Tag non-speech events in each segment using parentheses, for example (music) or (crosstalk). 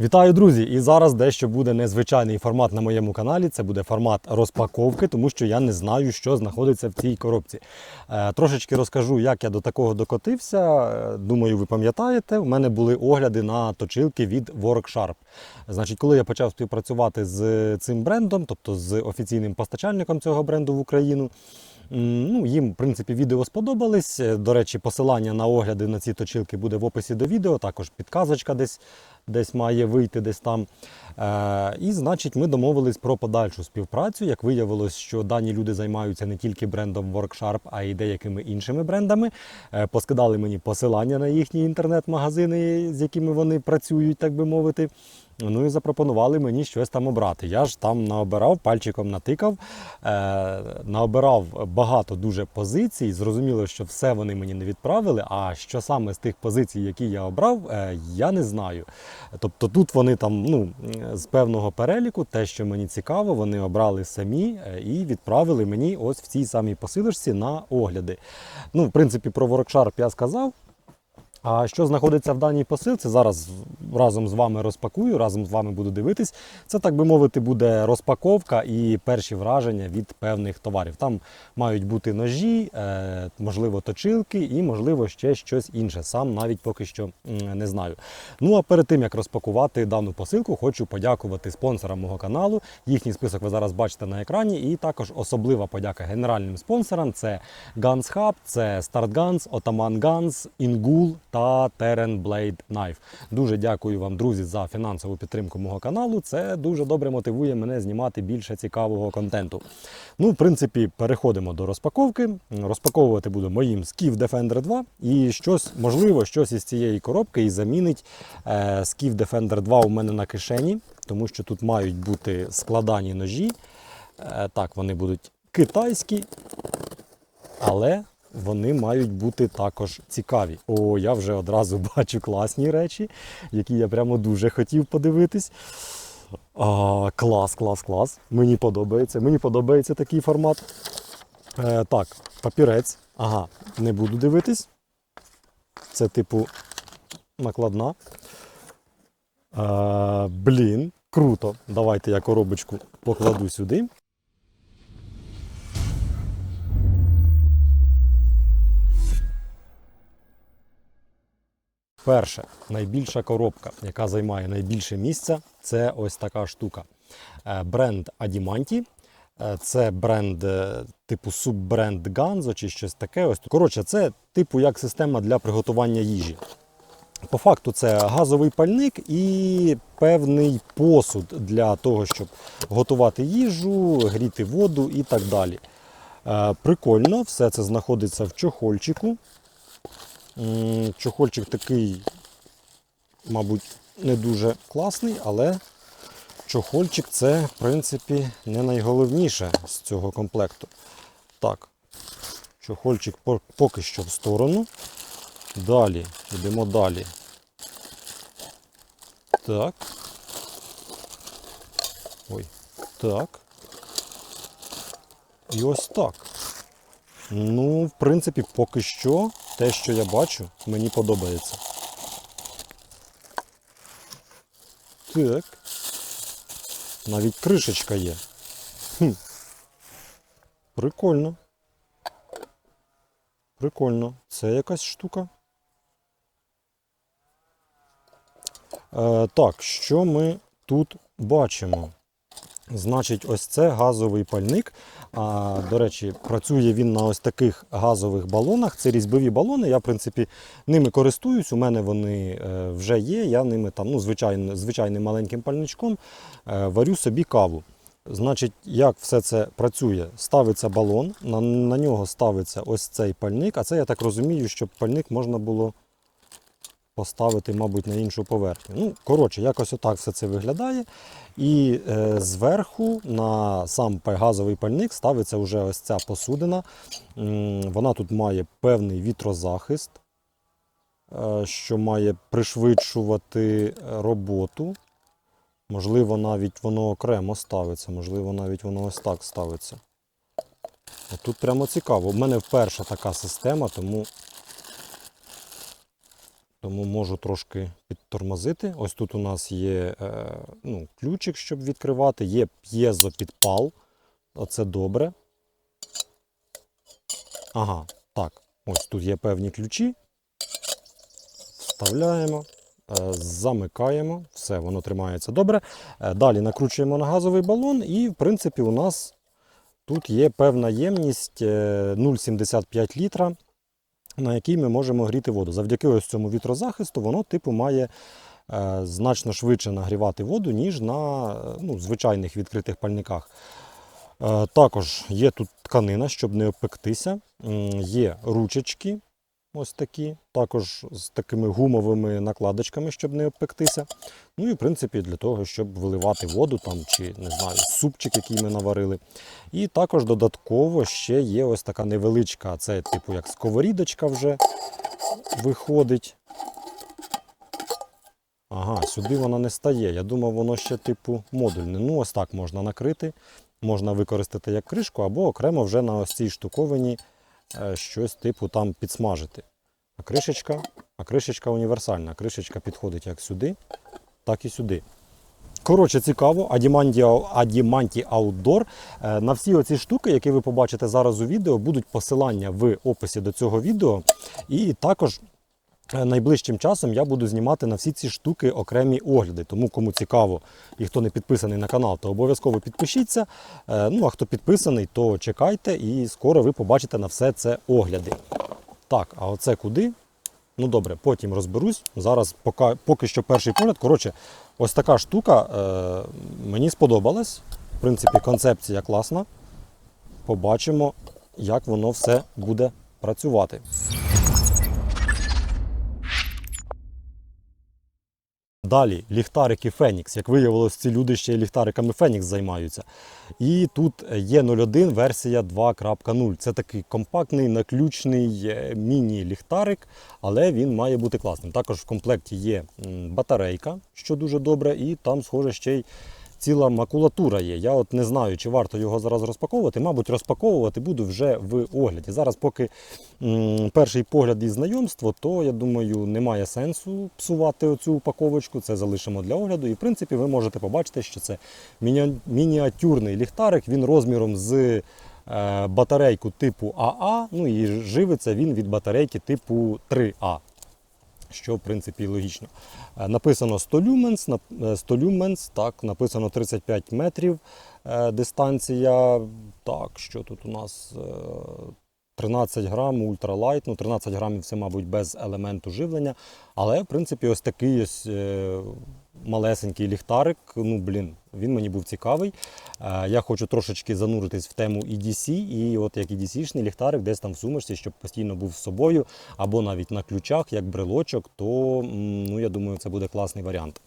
Вітаю, друзі! І зараз дещо буде незвичайний формат на моєму каналі. Це буде формат розпаковки, тому що я не знаю, що знаходиться в цій коробці. Е, трошечки розкажу, як я до такого докотився. Е, Думаю, ви пам'ятаєте, у мене були огляди на точилки від Worksharp. Значить, коли я почав співпрацювати з цим брендом, тобто з офіційним постачальником цього бренду в Україну. Ну, їм, в принципі, відео сподобались. До речі, посилання на огляди на ці точилки буде в описі до відео, також підказочка десь десь має вийти десь там. Е, і, значить, ми домовились про подальшу співпрацю. Як виявилось, що дані люди займаються не тільки брендом Worksharp, а й деякими іншими брендами. Е, поскидали мені посилання на їхні інтернет-магазини, з якими вони працюють, так би мовити. Ну і запропонували мені щось там обрати. Я ж там наобирав, пальчиком натикав, е, наобирав багато дуже позицій. Зрозуміло, що все вони мені не відправили. А що саме з тих позицій, які я обрав, е, я не знаю. Тобто тут вони там ну, з певного переліку, те, що мені цікаво, вони обрали самі е, і відправили мені ось в цій самій посилочці на огляди. Ну, в принципі, про Worksharp я сказав. А що знаходиться в даній посилці, зараз разом з вами розпакую, разом з вами буду дивитись. Це, так би мовити, буде розпаковка і перші враження від певних товарів. Там мають бути ножі, е, можливо, точилки і, можливо, ще щось інше. Сам навіть поки що не знаю. Ну а перед тим як розпакувати дану посилку, хочу подякувати спонсорам мого каналу. Їхній список ви зараз бачите на екрані. І також особлива подяка генеральним спонсорам: це Guns Hub, це Start Guns, Ottoman Guns, Ingul та Terran Blade Knife. Дуже дякую вам, друзі, за фінансову підтримку мого каналу. Це дуже добре мотивує мене знімати більше цікавого контенту. Ну, в принципі, переходимо до розпаковки. Розпаковувати буду моїм Skiff Defender 2 і щось, можливо, щось із цієї коробки і замінить е, Skiff Defender 2 у мене на кишені, тому що тут мають бути складані ножі. Е, так, вони будуть китайські, але вони мають бути також цікаві. О, я вже одразу (laughs) бачу класні речі, які я прямо дуже хотів подивитись. А, клас, клас, клас. Мені подобається. Мені подобається такий формат. Е, так, папірець. Ага, не буду дивитись. Це типу накладна. Е, блін, круто. Давайте я коробочку покладу сюди. Перше, найбільша коробка, яка займає найбільше місця, це ось така штука. Е, Бренд Adimanti. Е, Це бренд е, типу суббренд Ganzo чи щось таке. Ось коротше, це типу як система для приготування їжі. По факту, це газовий пальник і певний посуд для того, щоб готувати їжу, гріти воду і так далі. Прикольно, все це знаходиться в чохольчику. Чохольчик такий, мабуть, не дуже класний, але чохольчик це, в принципі, не найголовніше з цього комплекту. Так, чохольчик поки що в сторону. Далі, йдемо далі. Так. Ой, так. І ось так. Ну, в принципі, поки що те, що я бачу, мені подобається. Так. Навіть кришечка є. Хм. Прикольно. Прикольно. Це якась штука. Е, так, що ми тут бачимо? Значить, ось це газовий пальник. А, до речі, працює він на ось таких газових балонах. Це різьбові балони. Я, в принципі, ними користуюсь. У мене вони е, вже є. Я ними там, ну, звичайно, звичайним маленьким пальничком е, варю собі каву. Значить, як все це працює? Ставиться балон, на, на нього ставиться ось цей пальник, а це я так розумію, щоб пальник можна було поставити, мабуть, на іншу поверхню. Ну, коротше, якось отак все це виглядає. І е, зверху на сам газовий пальник ставиться вже ось ця посудина. Вона тут має певний вітрозахист, е, що має пришвидшувати е, роботу. Можливо, навіть воно окремо ставиться, можливо, навіть воно ось так ставиться. Тут прямо цікаво. У мене вперше така система, тому тому можу трошки підтормозити. Ось тут у нас є е, ну, ключик, щоб відкривати, є п'єзопідпал. Оце добре. Ага, так. Ось тут є певні ключі. Вставляємо, е, замикаємо, все, воно тримається добре. Е, Далі накручуємо на газовий балон, і, в принципі, у нас тут є певна ємність е, 0,75 літра, на якій ми можемо гріти воду. Завдяки ось цьому вітрозахисту воно типу має е, значно швидше нагрівати воду, ніж на е, ну, звичайних відкритих пальниках. Е, Також є тут тканина, щоб не опектися, Є ручечки, ось такі, також з такими гумовими накладочками, щоб не обпектися. Ну і в принципі для того, щоб виливати воду там, чи не знаю, супчик, який ми наварили. І також додатково ще є ось така невеличка, це типу як сковорідочка вже виходить. Ага, сюди вона не стає. Я думав, воно ще типу модульне. Ну, ось так можна накрити, можна використати як кришку, або окремо вже на ось цій штуковині щось типу там підсмажити. А кришечка, а кришечка універсальна. Кришечка підходить як сюди, так і сюди. Коротше, цікаво, Адіманті, Outdoor. Е, На всі оці штуки, які ви побачите зараз у відео, будуть посилання в описі до цього відео. І також е, найближчим часом я буду знімати на всі ці штуки окремі огляди. Тому кому цікаво і хто не підписаний на канал, то обов'язково підпишіться. Е, Ну а хто підписаний, то чекайте і скоро ви побачите на все це огляди. Так, а оце куди? Ну добре, потім розберусь. Зараз поки, поки що перший погляд. Коротше, ось така штука е, мені сподобалась. В принципі, концепція класна. Побачимо, як воно все буде працювати. Далі ліхтарики Фенікс. Як виявилось, ці люди ще ліхтариками Фенікс займаються. І тут є 01 версія 2.0. Це такий компактний, наключний е, міні-ліхтарик, але він має бути класним. Також в комплекті є батарейка, що дуже добре, і там, схоже, ще й ціла макулатура є. Я от не знаю, чи варто його зараз розпаковувати. Мабуть, розпаковувати буду вже в огляді. Зараз, поки м, перший погляд і знайомство, то я думаю, немає сенсу псувати оцю упаковочку. Це залишимо для огляду. І в принципі, ви можете побачити, що це міні- мініатюрний ліхтарик. Він розміром з е, батарейку типу АА. Ну і живиться він від батарейки типу 3А що в принципі логічно. Е, Написано 100 люменс, е, 100 люменс, так, написано 35 метрів е, дистанція. Так, що тут у нас? Е, 13 грам ультралайт, ну 13 грамів це, мабуть, без елементу живлення. Але, в принципі, ось такий ось е, малесенький ліхтарик. Ну, блін, він мені був цікавий. Е, я хочу трошечки зануритись в тему EDC, і от як EDC-шний ліхтарик десь там в сумочці, щоб постійно був з собою, або навіть на ключах, як брелочок, то ну, я думаю, це буде класний варіант.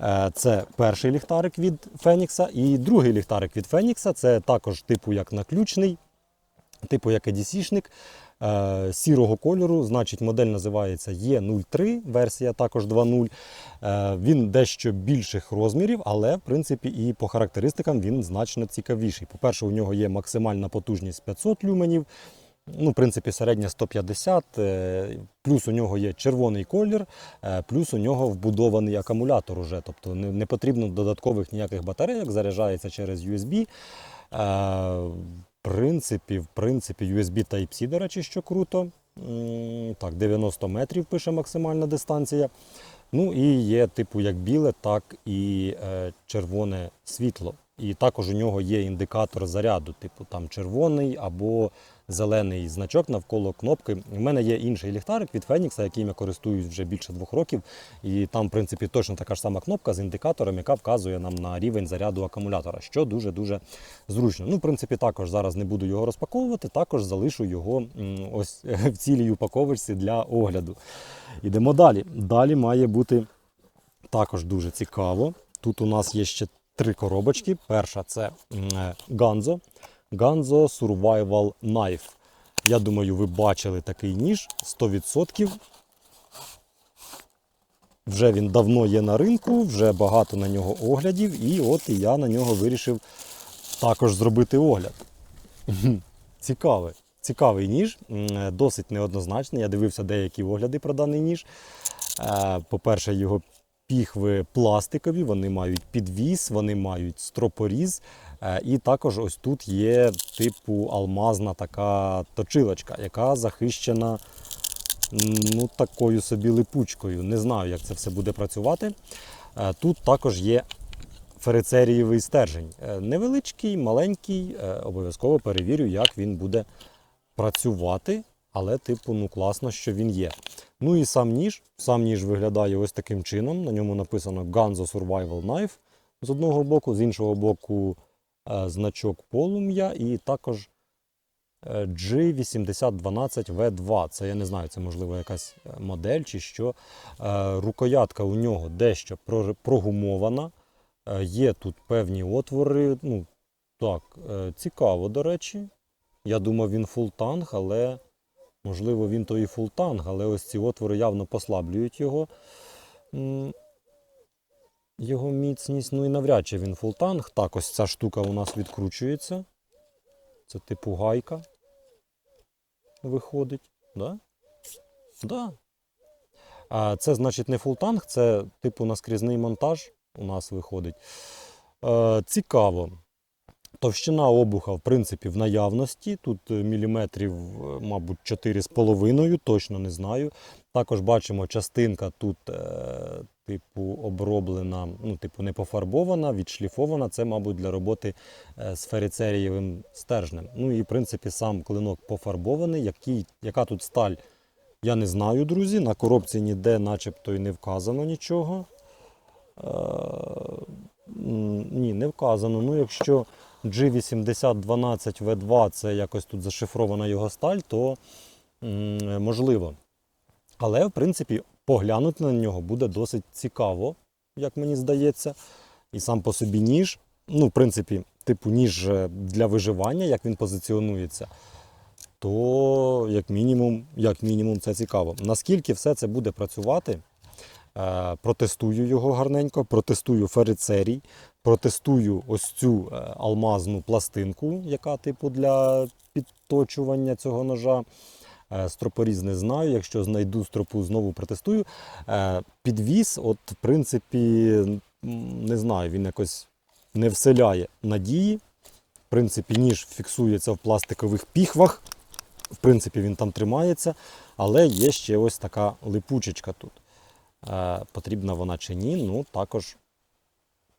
Е, Це перший ліхтарик від Фенікса. І другий ліхтарик від Фенікса це також типу як наключний, типу як EDC-шник е, сірого кольору. Значить, модель називається E03, версія також 2.0. Е, Він дещо більших розмірів, але в принципі і по характеристикам він значно цікавіший. По-перше, у нього є максимальна потужність 500 люменів. Ну, в принципі, середня 150, е, плюс у нього є червоний колір, е, плюс у нього вбудований акумулятор уже. Тобто не потрібно додаткових ніяких батарейок, заряджається через USB. Принципі, в принципі, USB Type-C, до речі, що круто. Так, 90 метрів пише максимальна дистанція. Ну і є типу як біле, так і е, червоне світло. І також у нього є індикатор заряду, типу там червоний або зелений значок навколо кнопки. У мене є інший ліхтарик від Фенікса, яким я користуюсь вже більше двох років. І там, в принципі, точно така ж сама кнопка з індикатором, яка вказує нам на рівень заряду акумулятора, що дуже-дуже зручно. Ну, в принципі, також зараз не буду його розпаковувати, також залишу його ось (laughs) в цілій упаковочці для огляду. Ідемо далі. Далі має бути також дуже цікаво. Тут у нас є ще три коробочки. Перша це е, Ganzo. Survival Knife. Я думаю, ви бачили такий ніж 100%. Вже він давно є на ринку, вже багато на нього оглядів, і от і я на нього вирішив також зробити огляд. Цікавий. Цікавий ніж, досить неоднозначний. Я дивився деякі огляди про даний ніж. Е, По-перше, його піхви пластикові, вони мають підвіс, вони мають стропоріз. Е, І також ось тут є типу алмазна така точилочка, яка захищена ну, такою собі липучкою. Не знаю, як це все буде працювати. Е, Тут також є ферицерієвий стержень. Е, Невеличкий, маленький, обов'язково перевірю, як він буде працювати. Але, типу, ну класно, що він є. Ну і сам ніж. Сам ніж виглядає ось таким чином. На ньому написано Ganzo Survival Knife з одного боку, з іншого боку значок полум'я і також е, G8012V2. Це я не знаю, це можливо якась е, модель чи що. Е, Рукоятка у нього дещо прогумована. Е, Є тут певні отвори. Ну, так, е, цікаво, до речі. Я думав, він фултанг, але можливо він то і фултанг, але ось ці отвори явно послаблюють його. Його міцність, ну і навряд чи він фултанг. Так, ось ця штука у нас відкручується. Це типу гайка. Виходить. Да? Да. А це значить не фултанг, це типу наскрізний монтаж у нас виходить. Е, цікаво. Товщина обуха, в принципі, в наявності. Тут е, міліметрів, е, мабуть, 4,5, точно не знаю. Також бачимо, частинка тут, е, типу, оброблена, ну, типу, не пофарбована, відшліфована. Це, мабуть, для роботи е, з ферицерієвим стержнем. Ну і, в принципі, сам клинок пофарбований. Який, яка тут сталь, я не знаю, друзі. На коробці ніде, начебто, і не вказано нічого. Е, ні, не вказано. Ну, якщо G8012V2 це якось тут зашифрована його сталь, то м, можливо. Але, в принципі, поглянути на нього буде досить цікаво, як мені здається. І сам по собі ніж. Ну, в принципі, типу ніж для виживання, як він позиціонується, то як мінімум, як мінімум це цікаво. Наскільки все це буде працювати, Е, Протестую його гарненько, протестую ферицерій, протестую ось цю е, алмазну пластинку, яка типу для підточування цього ножа. Е, Стропоріз не знаю. Якщо знайду стропу, знову протестую. Е, Підвіз, от, в принципі, не знаю, він якось не вселяє надії. В принципі, ніж фіксується в пластикових піхвах. В принципі, він там тримається, але є ще ось така липучечка тут. Е, потрібна вона чи ні, ну також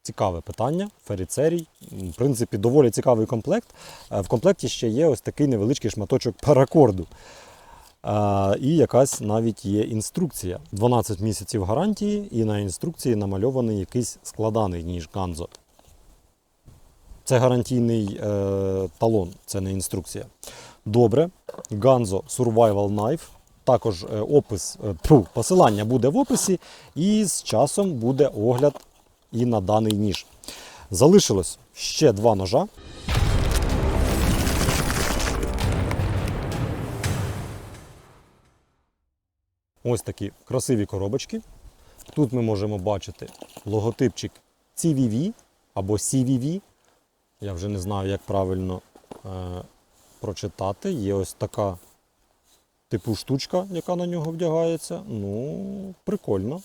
цікаве питання. Ферицерій. В принципі, доволі цікавий комплект. Е, в комплекті ще є ось такий невеличкий шматочок паракорду. І якась навіть є інструкція. 12 місяців гарантії, і на інструкції намальований якийсь складаний ніж Ганзо. Це гарантійний е, талон, це не інструкція. Добре. Ганзо Survival Knife. Також е, опис, е, посилання буде в описі, і з часом буде огляд і на даний ніж. Залишилось ще два ножа. Ось такі красиві коробочки. Тут ми можемо бачити логотипчик CVV або CVV. Я вже не знаю, як правильно е, прочитати. Є ось така типу штучка, яка на нього вдягається. Ну, прикольно.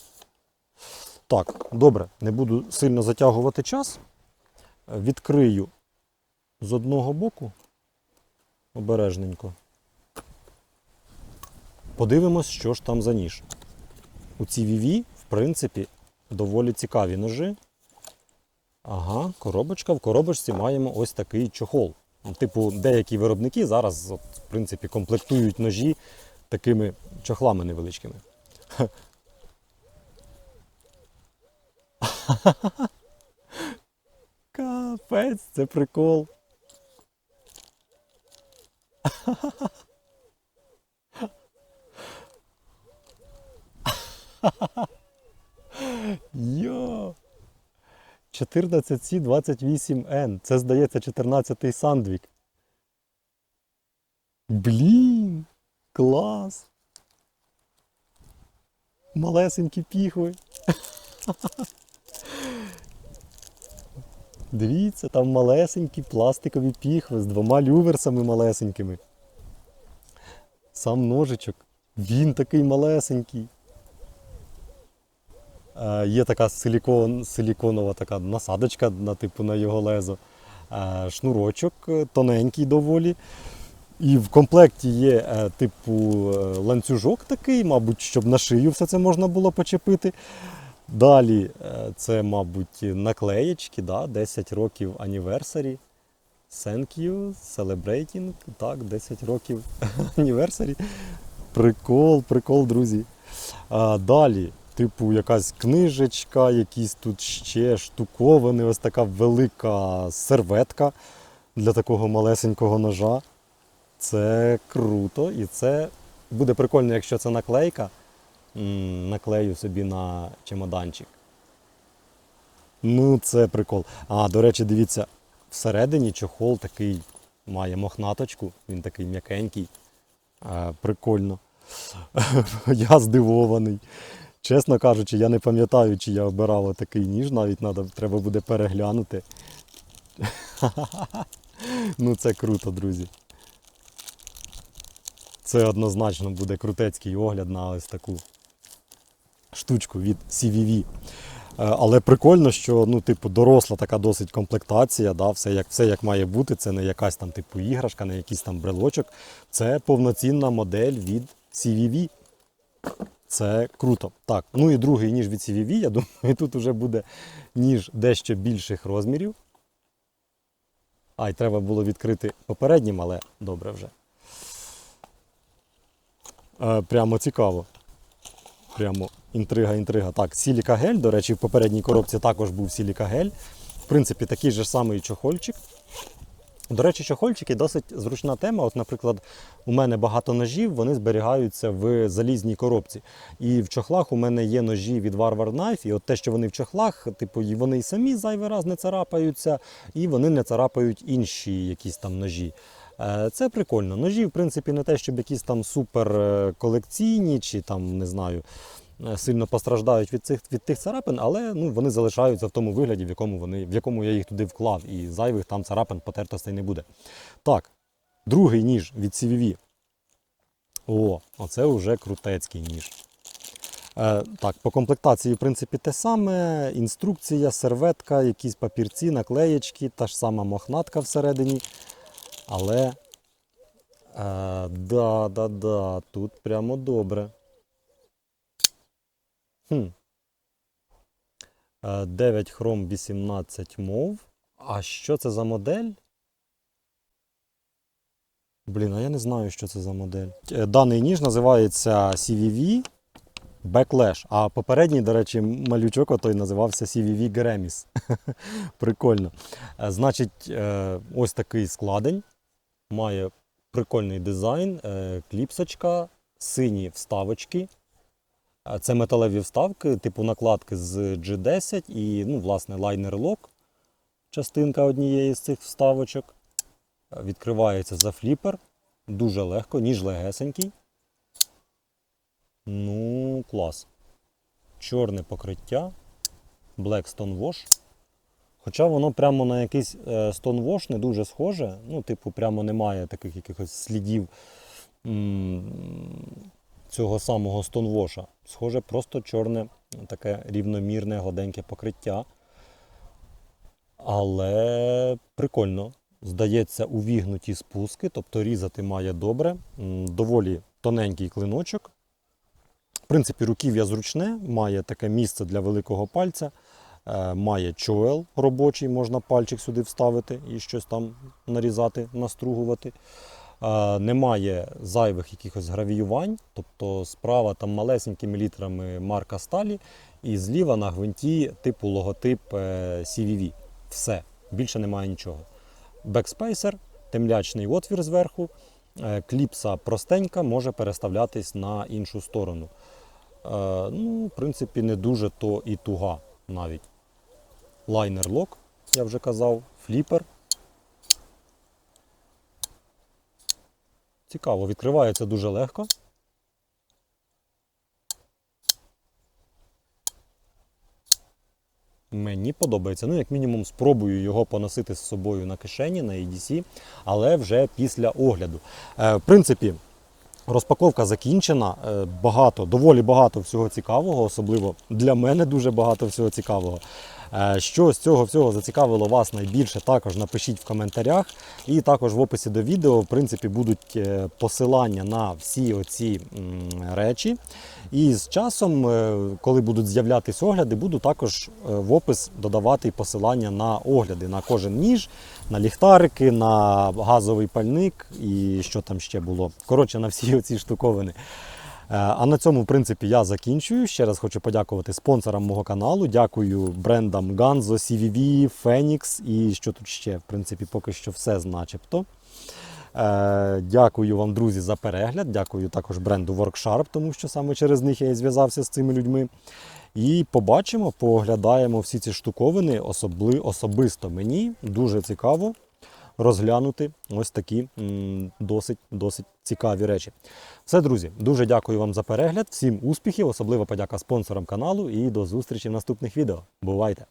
Так, добре, не буду сильно затягувати час. Відкрию з одного боку обережненько. Подивимось, що ж там за ніж. У цій VV, в принципі, доволі цікаві ножи. Ага, коробочка. В коробочці маємо ось такий чохол. Типу, деякі виробники зараз, от, в принципі, комплектують ножі такими чохлами невеличкими. (laughs) Капець, це прикол. (laughs) Йо! 14C28N. Це, здається, 14-й сандвік. Блін! Клас! Малесенькі піхви. Дивіться, там малесенькі пластикові піхви з двома люверсами малесенькими. Сам ножичок. Він такий малесенький. Е, Є така силікон, силіконова така насадочка на типу на його лезо. Е, Шнурочок е, тоненький доволі. І в комплекті є типу ланцюжок такий, мабуть, щоб на шию все це можна було почепити. Далі це, мабуть, наклеєчки, да, 10 років anniversary. Thank you, celebrating. Так, 10 років (laughs) anniversary. Прикол, прикол, друзі. Далі, типу, якась книжечка, якісь тут ще штуковини, ось така велика серветка для такого малесенького ножа. Це круто, і це буде прикольно, якщо це наклейка. Наклею собі на чемоданчик. Ну, це прикол. А, до речі, дивіться, всередині чохол такий має мохнаточку, він такий м'якенький. А, прикольно. (laughs) Я здивований. Чесно кажучи, я не пам'ятаю, чи я обирав такий ніж, навіть надо, треба буде переглянути. (laughs) ну, це круто, друзі. Це однозначно буде крутецький огляд на ось таку штучку від CVV. Е, Але прикольно, що ну, типу, доросла така досить комплектація, да, все, як, все як має бути. Це не якась там типу іграшка, не якийсь там брелочок. Це повноцінна модель від CVV. Це круто. Так, ну і другий ніж від CVV, я думаю, (laughs) тут вже буде ніж дещо більших розмірів. А, й треба було відкрити попереднім, але добре вже. Е, прямо цікаво. Прямо інтрига, інтрига. Так, сіліка гель, до речі, в попередній коробці також був сіліка гель. В принципі, такий же самий чохольчик. До речі, чохольчики досить зручна тема. От, наприклад, у мене багато ножів, вони зберігаються в залізній коробці. І в чохлах у мене є ножі від Warwar Knife, і от те, що вони в чохлах, типу, і вони і самі зайвий раз не царапаються, і вони не царапають інші якісь там ножі. Е, Це прикольно. Ножі, в принципі, не те, щоб якісь там супер е, колекційні чи там, не знаю, сильно постраждають від цих від тих царапин, але ну, вони залишаються в тому вигляді, в якому вони, в якому я їх туди вклав, і зайвих там царапин потертостей не буде. Так, другий ніж від CVV. О, оце вже крутецький ніж. Е, так, по комплектації, в принципі, те саме. Інструкція, серветка, якісь папірці, наклеєчки, та ж сама мохнатка всередині. Але. Е, да, да, да, тут прямо добре. Хм. Е, 9 хром 18 мов. А що це за модель? Блін, а я не знаю, що це за модель. Е, Даний ніж називається CVV Backlash. А попередній, до речі, малючок отой називався CVV Gremis. (laughs) Прикольно. Е, Значить, е, ось такий складень. Має прикольний дизайн, е, кліпсочка, сині вставочки. Це металеві вставки, типу накладки з G10 і, ну, власне, лайнер лок. Частинка однієї з цих вставочок. Е, Відкривається за фліпер. Дуже легко, ніж легесенький. Ну, клас. Чорне покриття. Black Stone Wash. Хоча воно прямо на якийсь е, Stone Wash не дуже схоже. Ну, типу, прямо немає таких якихось слідів цього самого Wash. Схоже, просто чорне, таке рівномірне, гладеньке покриття. Але прикольно. Здається, увігнуті спуски, тобто різати має добре. Доволі тоненький клиночок. В принципі, руків'я зручне, має таке місце для великого пальця, е, має чоел робочий, можна пальчик сюди вставити і щось там нарізати, настругувати. Немає зайвих якихось гравіювань, тобто справа там малесенькими літерами марка сталі, і зліва на гвинті типу логотип е, CVV. Все, більше немає нічого. Бекспейсер, темлячний отвір зверху, е, кліпса простенька, може переставлятись на іншу сторону. Е, Ну, в принципі, не дуже то і туга навіть. Лайнер лок, я вже казав, фліпер. Цікаво, відкривається дуже легко. Мені подобається. Ну, як мінімум, спробую його поносити з собою на кишені на EDC, але вже після огляду. Е, в принципі, Розпаковка закінчена. Е, Багато, доволі багато всього цікавого, особливо для мене дуже багато всього цікавого. Е, Що з цього всього зацікавило вас найбільше, також напишіть в коментарях. І також в описі до відео в принципі, будуть е, посилання на всі оці речі. І з часом, е, коли будуть з'являтися огляди, буду також в опис додавати посилання на огляди на кожен ніж, на ліхтарики, на газовий пальник і що там ще було. Коротше, на всі оці штуковини. Е, А на цьому, в принципі, я закінчую. Ще раз хочу подякувати спонсорам мого каналу. Дякую брендам Ganzo, CVV, Phoenix і що тут ще, в принципі, поки що все начебто. Е, Дякую вам, друзі, за перегляд. Дякую також бренду Worksharp, тому що саме через них я і зв'язався з цими людьми. І побачимо, поглядаємо всі ці штуковини. Особли, особисто мені дуже цікаво розглянути ось такі досить, досить цікаві речі. Все, друзі, дуже дякую вам за перегляд. Всім успіхів, особливо подяка спонсорам каналу і до зустрічі в наступних відео. Бувайте!